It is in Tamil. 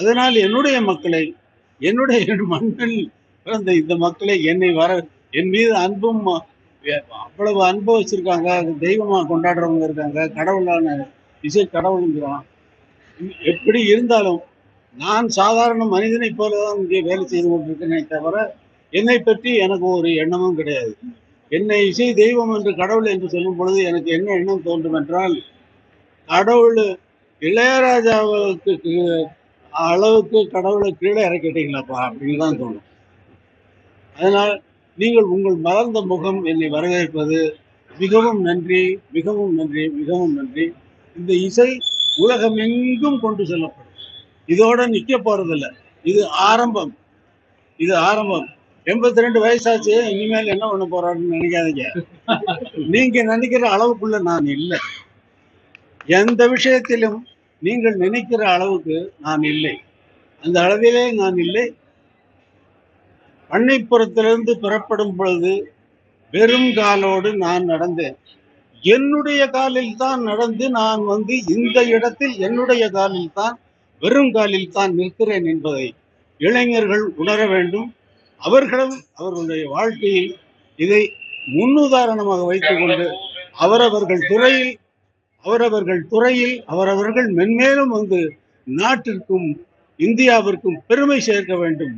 அதனால் என்னுடைய மக்களை என்னுடைய மண்ணில் பிறந்த இந்த மக்களை என்னை வர என் மீது அன்பும் அவ்வளவு அன்பு வச்சிருக்காங்க. தெய்வமாக கொண்டாடுறவங்க இருக்காங்க. கடவுளான இசை கடவுளுங்கிறான். எப்படி இருந்தாலும் நான் சாதாரண மனிதனை போல தான் இங்கே வேலை செய்து கொண்டிருக்கிறேனே தவிர என்னை பற்றி எனக்கு ஒரு எண்ணமும் கிடையாது. என்னை இசை தெய்வம் என்று கடவுள் என்று சொல்லும் பொழுது எனக்கு என்ன எண்ணம் தோன்றும் என்றால் கடவுள் இளையராஜாவுக்கு அளவுக்கு கடவுளை கீழே இறக்கிட்டீங்களாப்பா? அப்படின்னு தான் தோணும். அதனால் நீங்கள் உங்கள் மலர்ந்த முகம் என்னை வரவேற்பது மிகவும் நன்றி மிகவும் நன்றி மிகவும் நன்றி. இந்த இசை உலகமெங்கும் கொண்டு செல்லப்படும். இதோட நிக்க போறதில்ல. இது ஆரம்பம். இது ஆரம்பம். எண்பத்தி ரெண்டு வயசாச்சு இனிமேல் என்ன பண்ண போறாருன்னு நினைக்காதீங்க. நீங்க நினைக்கிற அளவுக்குள்ள நான் இல்லை. எந்த விஷயத்திலும் நீங்கள் நினைக்கிற அளவுக்கு நான் இல்லை. அந்த அளவிலே நான் இல்லை. பண்ணைப்புறத்திலிருந்து புறப்படும் பொழுது வெறும் காலோடு நான் நடந்தேன். என்னுடைய காலில் தான் நடந்து நான் வந்து இந்த இடத்தில் என்னுடைய காலில் தான் வெறும் காலில் தான் நிற்கிறேன் என்பதை இளைஞர்கள் உணர வேண்டும். அவர்களும் அவர்களுடைய வாழ்க்கையில் இதை முன்னுதாரணமாக வைத்துக்கொண்டு அவரவர்கள் துறையில் அவரவர்கள் துறையில் அவரவர்கள் மென்மேலும் வந்து நாட்டிற்கும் இந்தியாவிற்கும் பெருமை சேர்க்க வேண்டும்.